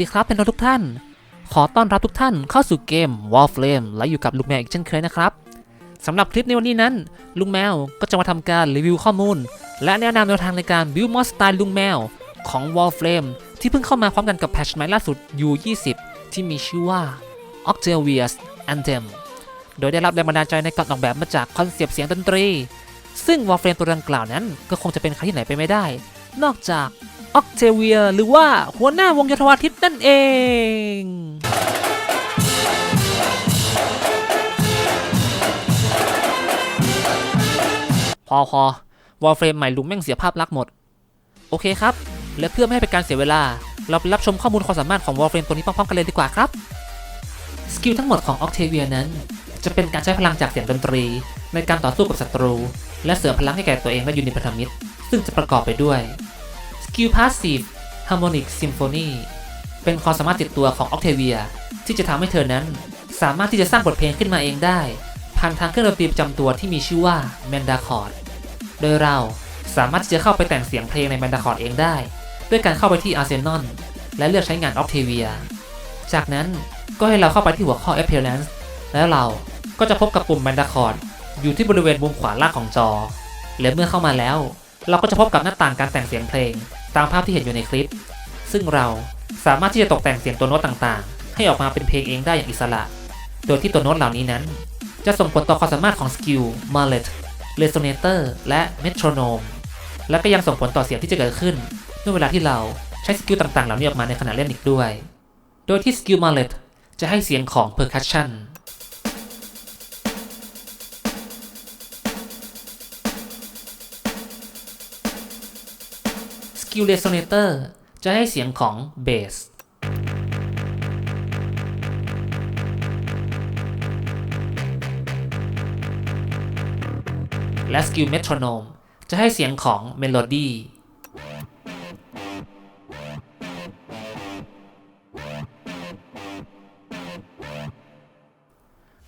สวัสดีครับเป็นทุกท่าน ขอต้อนรับทุกท่านเข้าสู่เกม Warframe และอยู่กับลุงแมวอีกเช่นเคยนะครับสำหรับคลิปในวันนี้นั้น ลุงแมวก็จะมาทำการรีวิวข้อมูล และแนะนำแนวทางในการ build mod style ลุงแมวของ Warframe ที่เพิ่งเข้ามาพร้อมกันกับแพทชใหม่ล่าสุด U20 ที่มีชื่อว่า Octavius Anthem โดยได้รับแรงบันดาลใจในการออกแบบมาจากคอนเซปต์เสียงดนตรี ซึ่ง Warframe ตัวดังกล่าวนั้นก็คงจะเป็นใครที่ไหนไปไม่ได้ นอกจาก ออกเทเวีย หรือว่าหัวหน้าวงโยธวาทิตนั่นเองพอพอวอลเฟรมใหม่ลุงแม่งเสียภาพลักษณ์หมด โอเคครับ และเพื่อไม่ให้เป็นการเสียเวลา เราไปรับชมข้อมูลความสามารถของวอลเฟรมตัวนี้พร้อมๆกันเลยดีกว่าครับ สกิลทั้งหมดของออกเทเวียนั้น จะเป็นการใช้พลังจากเสียงดนตรี ในการต่อสู้กับศัตรู และเสริมพลังให้แก่ตัวเองและยูนิพันธมิตร ซึ่งจะประกอบไปด้วย กิลพาสซีฟ Harmonic Symphony เป็นความสามารถติดตัวของ Octavia ที่จะทำให้เธอนั้น สามารถที่จะสร้างบทเพลงขึ้นมาเองได้ ผ่านทางเครื่องดนตรีประจำตัวที่มีชื่อว่า Mandachord โดยเราสามารถที่จะเข้าไปแต่งเสียงเพลงใน Mandachord เองได้ ด้วยการเข้าไปที่ Arsenal และเลือกใช้งาน Octavia จากนั้นก็ให้เราเข้าไปที่หัวข้อ Appearance แล้วเราก็จะพบกับปุ่ม Mandachord อยู่ที่บริเวณมุมขวาล่างของจอ และเมื่อเข้ามาแล้ว เราก็จะพบกับหน้าต่างการแต่งเสียงเพลง ตามภาพที่เห็นอยู่ในคลิป ซึ่งเราสามารถที่จะตกแต่งเสียงตัวโน้ตต่างๆ ให้ออกมาเป็นเพลงเองได้อย่างอิสระ โดยที่ตัวโน้ตเหล่านี้นั้น จะส่งผลต่อความสามารถของสกิล mallet resonator และ metronome และก็ยังส่งผลต่อเสียงที่จะเกิดขึ้นเมื่อเวลาที่เราใช้สกิลต่างๆ เหล่านี้ออกมาในขณะเล่นอีกด้วย โดยที่สกิล mallet จะให้เสียงของ percussion สกิล resonator จะให้เสียงของ bass และสกิล metronome จะให้เสียงของ melody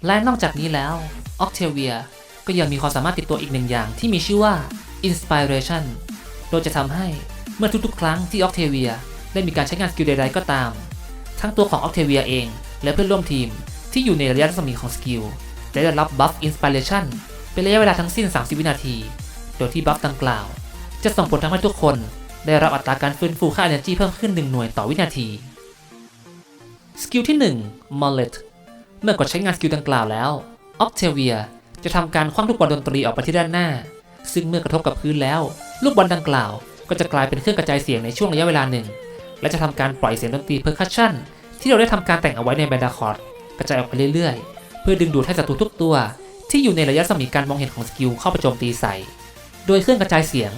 และนอกจากนี้แล้ว Octavia ก็ยังมีความสามารถติดตัวอีกหนึ่งอย่างที่มีชื่อว่า Inspiration โดยจะทำให้ มื่อทุกๆ ครั้งที่ Octavia ได้มีการใช้งานสกิลใดๆก็ตาม ทั้งตัวของ Octavia เอง และเพื่อนร่วมทีมที่อยู่ในระยะรัศมีของสกิลจะได้รับ Buff Inspiration เป็นระยะเวลาทั้งสิ้น 30 วินาที โดยที่บัฟดังกล่าว จะส่งผลทำให้ทุกคนได้รับอัตราการฟื้นฟูค่า energy เพิ่มขึ้น 1 หน่วยต่อวินาที สกิลที่1 Mullet เมื่อกดใช้งานสกิลดังกล่าวแล้ว Octavia จะทำการคว้างลูกบอลดนตรีออกไปที่ด้านหน้า ซึ่งเมื่อกระทบกับพื้นแล้ว ลูกบอลดังกล่าว ก็จะกลายเป็นเครื่องกระจายเสียงในช่วงระยะเวลาหนึ่ง และจะทำการปล่อยเสียงดนตรี percussion ที่เราได้ทำการแต่งเอาไว้ในแบนดาคอร์ดกระจายออกไปเรื่อยๆ เพื่อดึงดูดให้ศัตรูทุกตัว ที่อยู่ในระยะสมีการมองเห็นของสกิลเข้าไปโจมตีใส่ โดยเครื่องกระจายเสียง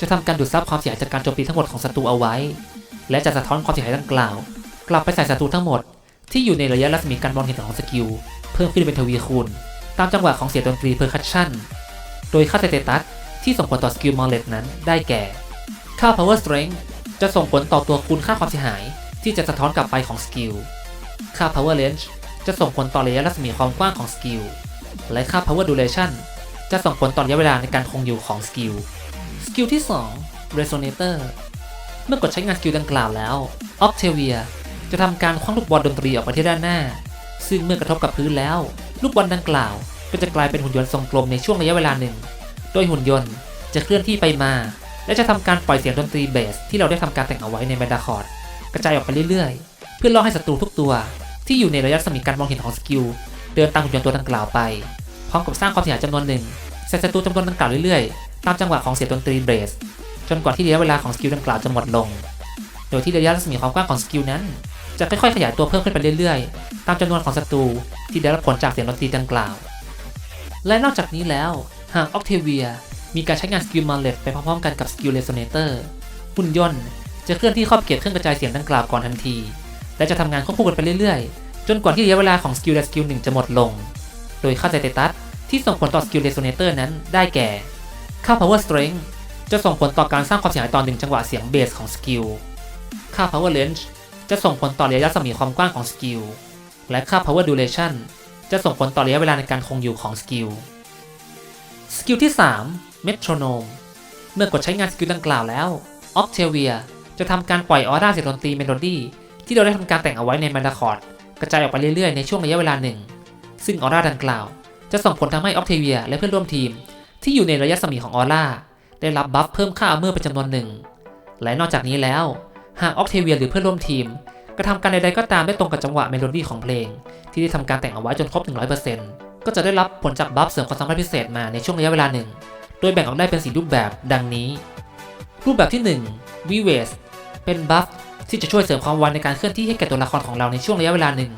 จะทำการดูดซับความเสียหายจากการโจมตีทั้งหมดของศัตรูเอาไว้ และจะสะท้อนความเสียหายดังกล่าว กลับไปใส่ศัตรูทั้งหมด ที่อยู่ในระยะรัศมีการมองเห็นของสกิลเพิ่มขึ้นเป็นทวีคูณ ตามจังหวะของเสียงดนตรี percussion โดยค่าสเตตัสที่ส่งผลต่อสกิลมอลเลตนั้นได้แก่ ค่า power strength จะส่งผลต่อตัวคูณค่าความเสียหาย ที่จะสะท้อนกลับไปของสกิล ค่า power range จะส่งผลต่อระยะรัศมีความกว้างของสกิล และค่า power duration จะส่งผลต่อระยะเวลาในการคงอยู่ของสกิล สกิลที่ 2 resonator เมื่อกดใช้งานสกิลดังกล่าวแล้ว Octavia จะทำการคว้างลูกบอลดนตรีออกไปที่ด้านหน้า ซึ่งเมื่อกระทบกับพื้นแล้ว ลูกบอลดังกล่าวก็จะกลายเป็นหุ่นยนต์ทรงกลมในช่วงระยะเวลาหนึ่ง โดยหุ่นยนต์จะเคลื่อนที่ไปมา และจะทำการปล่อยเสียงดนตรีเบสที่เราได้ทำการแต่งเอาไว้ในแบนดาคอร์ดกระจายออกไปเรื่อยๆ เพื่อล่อให้ศัตรูทุกตัว ที่อยู่ในระยะรัศมีการมองเห็นของสกิลเดินตามหุ่นยนต์ตัวดังกล่าวไป พร้อมกับสร้างความเสียหายจำนวนหนึ่งใส่ศัตรูจำนวนดังกล่าวเรื่อยๆ ตามจังหวะของเสียงดนตรีเบสจนกว่าที่ระยะเวลาของสกิลดังกล่าวจะหมดลง โดยที่ระยะรัศมีความกว้างของสกิลนั้น จะค่อยๆขยายตัวเพิ่มขึ้นไปเรื่อยๆ ตามจำนวนของศัตรูที่ได้รับผลจากเสียงดนตรีดังกล่าว และนอกจากนี้แล้วหาก Octavia มีการใช้งานสกิลมาเลตไปพร้อมๆกันกับสกิล Resonator หุ่นยนต์จะเคลื่อนที่เข้าไปเก็บเครื่องกระจายเสียงดังกล่าวก่อนทันที และจะทำงานควบคู่กันไปเรื่อยๆ จนกว่าที่ระยะเวลาของสกิลและสกิลหนึ่งจะหมดลง โดยค่าสเตตัสที่ส่งผลต่อสกิล Resonator นั้นได้แก่ ค่า Power Strength จะส่งผลต่อการสร้างความเสียหายต่อหนึ่งจังหวะเสียงเบสของสกิล ค่า power range จะส่งผลต่อระยะรัศมีความกว้างของสกิล และค่า power duration จะส่งผลต่อระยะเวลาในการคงอยู่ของสกิล สกิลที่ 3 metronome เมื่อกดใช้งานสกิลดังกล่าวแล้ว Octavia จะทำการปล่อยออร่าเสียงดนตรีเมโลดี้ที่เราได้ทำการแต่งเอาไว้ในมานาคอร์ดกระจายออกไปเรื่อยๆในช่วงระยะเวลาหนึ่ง ซึ่งออร่าดังกล่าว จะส่งผลทำให้ออกเทเวียและเพื่อนร่วมทีม ที่อยู่ในระยะสมีของออร่าได้รับบัฟเพิ่มค่าเมอร์เป็นจำนวนหนึ่ง และนอกจากนี้แล้ว หากออกเทเวียหรือเพื่อนร่วมทีมกระทำการใดๆก็ตามได้ตรงกับจังหวะเมโลดี้ของเพลง ที่ได้ทำการแต่งเอาไว้จนครบ 100%ก็จะได้รับผลจากบัฟเสริมความสามารถพิเศษมาในช่วงระยะเวลาหนึ่ง โดยแบ่งออกได้เป็น 4 รูปแบบดังนี้ รูปแบบที่1 v w a s เป็นบัฟที่จะช่วยเสริมความไวในการเคลื่อนที่ให้แก่ตัวละครของเราในช่วงระยะเวลาหนึ่ง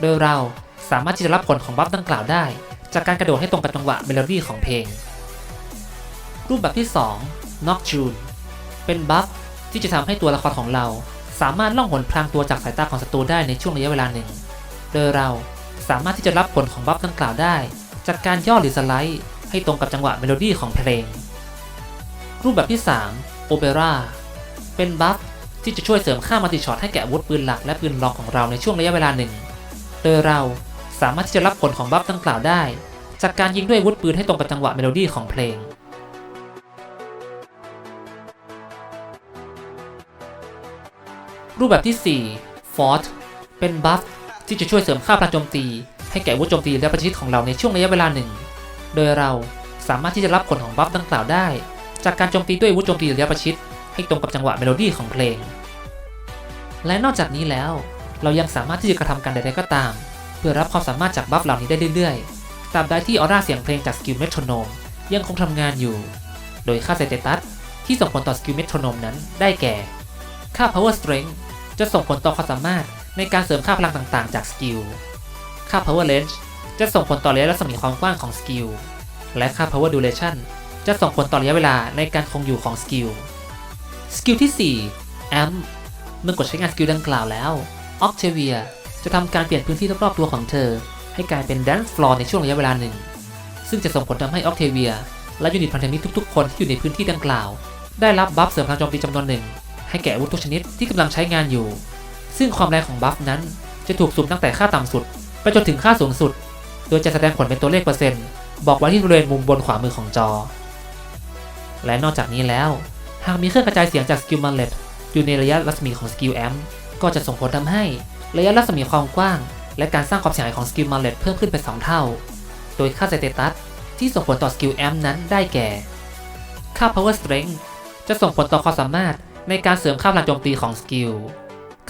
โดยเราสามารถที่จะรับผลของบัฟดังกล่าวได้ จากการกระโดดให้ตรงกับจังหวะเมโลดี้ของเพลง รูปแบบที่ 2 Nocturne เป็นบัฟที่จะทำให้ตัวละครของเรา สามารถล่องหนพรางตัวจากสายตาของศัตรูได้ในช่วงระยะเวลาหนึ่ง โดยเราสามารถที่จะรับผลของบัฟดังกล่าวได้ จากการย่อหรือสไลด์ ให้ตรงกับจังหวะเมโลดี้ของเพลง รูปแบบที่3 Opera เป็นบัฟที่จะช่วยเสริมค่ามัลติช็อตให้แก่อาวุธปืนหลักและปืนรองของเราในช่วงระยะเวลาหนึ่ง โดยเราสามารถที่จะรับผลของบัฟดังกล่าวได้ จากการยิงด้วยอาวุธปืนให้ตรงกับจังหวะเมโลดี้ของเพลงรูปแบบที่ 4 Fort เป็นบัฟที่จะช่วยเสริมค่าพลังโจมตี ให้แก่วุธโจมตีและประชิดของเราในช่วงระยะเวลาหนึ่ง โดยเราสามารถที่จะรับผลของบัฟดังกล่าวได้ จากการโจมตีด้วยวุธโจมตีระยะประชิดให้ตรงกับจังหวะเมโลดี้ของเพลง และนอกจากนี้แล้ว เรายังสามารถที่จะกระทำการใดๆก็ตาม เพื่อรับความสามารถจากบัฟเหล่านี้ได้เรื่อยๆตราบใดที่ออร่าเสียงเพลงจากสกิลเมโทรโนมยังคงทำงานอยู่ โดยค่าสเตตัสที่ส่งผลต่อสกิลเมโทรโนมนั้นได้แก่ ค่า power strength จะส่งผลต่อความสามารถในการเสริมค่าพลังต่างๆ จากสกิล ค่า power range จะส่งผลต่อระยะรัศมีความกว้างของสกิล และค่า power duration จะส่งผลต่อระยะเวลาในการคงอยู่ของสกิล สกิลที่ 4 amp เมื่อกดใช้งานสกิลดังกล่าวแล้ว Octavia จะทำการเปลี่ยนพื้นที่รอบๆตัวของเธอ ให้กลายเป็น dance floor ในช่วงระยะเวลาหนึ่ง ซึ่งจะส่งผลทำให้ Octavia และยูนิตพันธมิตรทุกๆ คนที่อยู่ในพื้นที่ดังกล่าว ได้รับบัฟเสริมพลังโจมตีจำนวนหนึ่ง ให้แก่อาวุธทุกชนิดที่กำลังใช้งานอยู่ ซึ่งความแรงของบัฟนั้นจะถูกสุ่มตั้งแต่ค่าต่ำสุด ไปจนถึงค่าสูงสุด โดยจะแสดงผลเป็นตัวเลขเปอร์เซ็นต์บอกไว้ที่บริเวณมุมบนขวามือของจอ และนอกจากนี้แล้ว หากมีเครื่องกระจายเสียงจากสกิลมันเล็ตอยู่ในระยะรัศมีของสกิลแอมก็จะส่งผลทำให้ระยะรัศมีความกว้าง และการสร้างความเสียหายของสกิลมันเล็ตเพิ่มขึ้นเป็น 2 เท่า โดยค่าสเตตัสที่ส่งผลต่อสกิลแอมนั้นได้แก่ ค่า power strength จะส่งผลต่อความสามารถในการเสริมค่าพลังโจมตีของสกิล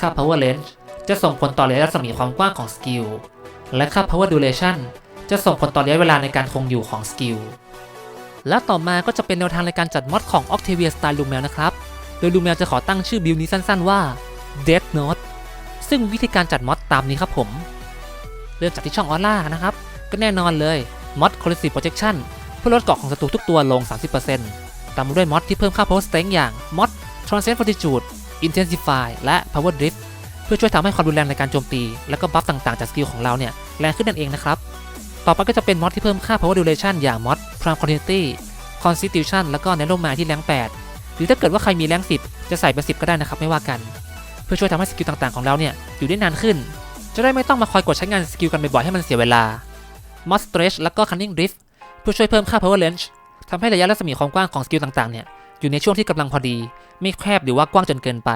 ค่า power range จะส่งผลต่อระยะรัศมีความกว้างของสกิล และค่า power duration จะส่งผลต่อระยะเวลาในการคงอยู่ของสกิล และต่อมาก็จะเป็นแนวทางในการจัดมอดของ Octavia Style Lumel นะครับ โดย Lumel จะขอตั้งชื่อบิลนี้สั้นๆว่า Death Note ซึ่งวิธีการจัดมอดตามนี้ครับผม เริ่มจากที่ช่องออร่านะครับ ก็แน่นอนเลยมอด Collisive Projection เพื่อลดเกราะของศัตรูทุกตัวลง 30%ตามมาด้วยมอดที่เพิ่มค่า Power Strength อย่างมอด Transcend Fortitude Intensify และ Power Drift พื่อช่วยทำให้ความรุนแรงในการโจมตี และก็บัฟต่างๆจากสกิลของเราเนี่ยแรงขึ้นนั่นเองนะครับ ต่อไปก็จะเป็นมอดที่เพิ่มค่า power duration อย่างมอด prime continuity constitution แล้วก็ narrow mind ที่แรง 8 หรือถ้าเกิดว่าใครมีแรง 10 จะใส่เป็น10 ก็ได้นะครับไม่ว่ากัน เพื่อช่วยทำให้สกิลต่างๆของเราเนี่ยอยู่ได้นานขึ้น จะได้ไม่ต้องมาคอยกดใช้งานสกิลกันบ่อยๆให้มันเสียเวลา mod stretch แล้วก็ cunning drift เพื่อช่วยเพิ่มค่า power range ทำให้ระยะรัศมีความกว้างของสกิลต่างๆเนี่ยอยู่ในช่วงที่กำลังพอดี ไม่แคบหรือว่ากว้างจนเกินไป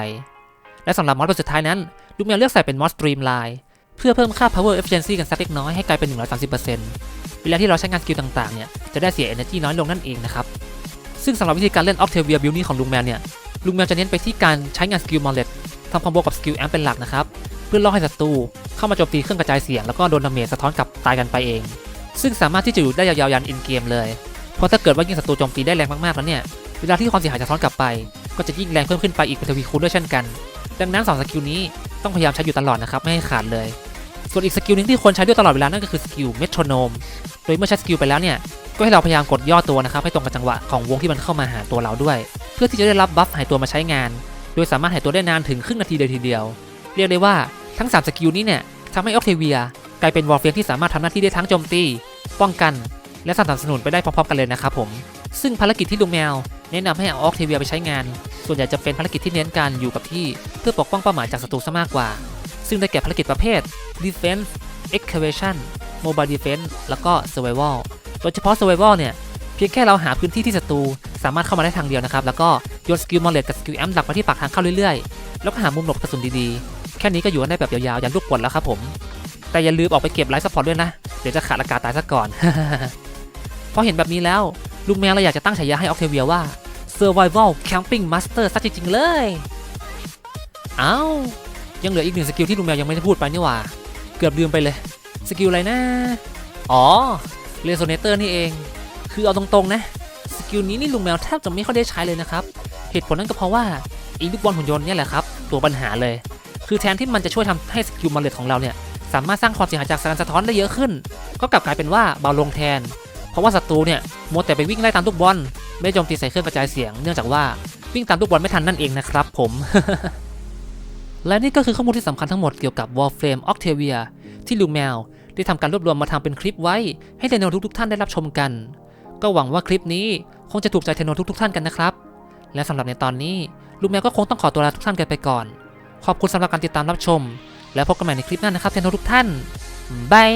และสำหรับมอดตัวสุดท้ายนั้นลูกแมวเลือกใส่เป็นมอด streamline เพื่อเพิ่มค่า power efficiency กันสักเล็กน้อยให้กลายเป็น 130%เวลาที่เราใช้งานสกิลต่างๆเนี่ยจะได้เสีย energy น้อยลงนั่นเองนะครับซึ่งสำหรับวิธีการเล่น Octavia build นี้ของลุงแมนเนี่ยลุงแมนจะเน้นไปที่การใช้งานสกิล Mallet ทำคอมโบกับสกิลแอมเป็นหลักนะครับเพื่อล่อให้ศัตรูเข้ามาโจมตีเครื่องกระจายเสียงแล้วก็โดนดาเมจสะท้อนกลับตายกันไปเอง ซึ่งสามารถที่จะอยู่ได้ยาวๆยันอินเกมเลยเพราะถ้าเกิดว่ายิงศัตรูโจมตีได้แรงมากๆแล้วเนี่ยเวลาที่ความเสียหายสะท้อนกลับไป ก็จะยิ่งแรงเพิ่มขึ้นไปอีกเป็นทวีคูณด้วยเช่นกัน ดังนั้นสองสกิลนี้ต้องพยายามใช้อยู่ตลอดนะครับไม่ให้ขาดเลย ส่วนอีกสกิลหนึงที่ควรใช้ด้วยตลอดเวลานั่นก็คือสกิลเมโทรโนม โดยเมื่อใช้สกิลไปแล้วเนี่ยก็ให้เราพยายามกดย่อตัวนะครับให้ตรงกับจังหวะของวงที่มันเข้ามาหาตัวเราด้วย เพื่อที่จะได้รับบัฟหายตัวมาใช้งาน โดยสามารถหายตัวได้นานถึงครึ่งนาทีเลยทีเดียว เรียกได้ว่าทั้ง 3 สกิลนี้เนี่ยทำให้ออกเทเวียกลายเป็นวอลเฟียงที่สามารถทำหน้าที่ได้ทั้งโจมตี ป้องกัน และสนับสนุนไปได้พร้อมๆกันเลยนะครับผม ซึ่งภารกิจที่ลุงแมว แนะนำให้เอาออกเทเวียไปใช้งาน ส่วนใหญ่จะเป็นภารกิจที่เน้นการอยู่กับที่ เพื่อปกป้องเป้าหมายจากศัตรูซะมากกว่า ซึ่งได้แก่ภารกิจประเภท defense excavation mobile defense แล้วก็ survival โดยเฉพาะ survival เนี่ย เพียงแค่เราหาพื้นที่ที่ศัตรูสามารถเข้ามาได้ทางเดียวนะครับ แล้วก็โยนสกิลมอลเลตกับสกิลแอมหลักมาที่ปากทางเข้าเรื่อยๆ แล้วก็หามุมหลบกระสุนดีๆ แค่ค่นี้ก็อยู่กันได้แบบยาวๆ ยันลูกปลดแล้วครับผม แต่อย่าลืมออกไปเก็บไลฟ์สปอร์ตด้วยนะ เดี๋ยวจะขาดอากาศตายซะก่อนพอเห็นแบบนี้แล้ว ลุงแมวเราอยากจะตั้งฉายาให้ออกเทเวียว่า Survival Camping Master ซะจริงๆเลย เอ้า ยังเหลืออีกหนึ่งสกิลที่ลุงแมวยังไม่ได้พูดไปนี่หว่า เกือบลืมไปเลย สกิลอะไรนะ อ๋อเรโซเนเตอร์นี่เอง คือเอาตรงๆนะ สกิลนี้นี่ลุงแมวแทบจะไม่ค่อยได้ใช้เลยนะครับ เหตุผลนั่นก็เพราะว่าอีลูกบอลหุ่นยนต์เนี่ยแหละครับ ตัวปัญหาเลย คือแทนที่มันจะช่วยทำให้สกิลมาเลตของเราเนี่ย สามารถสร้างความเสียหายจากสารสะท้อนได้เยอะขึ้น ก็กลับกลายเป็นว่าเบาลงแทน เพราะว่าศัตรูเนี่ยมัวแต่ไปวิ่งไล่ตามลูกบอลไม่โจมตีใส่เครื่องกระจายเสียง เนื่องจากว่าวิ่งตามลูกบอลไม่ทันนั่นเองนะครับผม และนี่ก็คือข้อมูลที่สำคัญทั้งหมดเกี่ยวกับ Warframe Octavia ที่ลุงแมวได้ทำการรวบรวมมาทำเป็นคลิปไว้ ให้เทนโนทุกๆท่านได้รับชมกัน ก็หวังว่าคลิปนี้คงจะถูกใจเทนโนทุกๆท่านกันนะครับ และสำหรับในตอนนี้ลุงแมวก็คงต้องขอตัวลาทุกท่านกันไปก่อน ขอบคุณสำหรับการติดตามรับชม แล้วพบกันใหม่ในคลิปหน้านะครับเทนโนทุกท่านบาย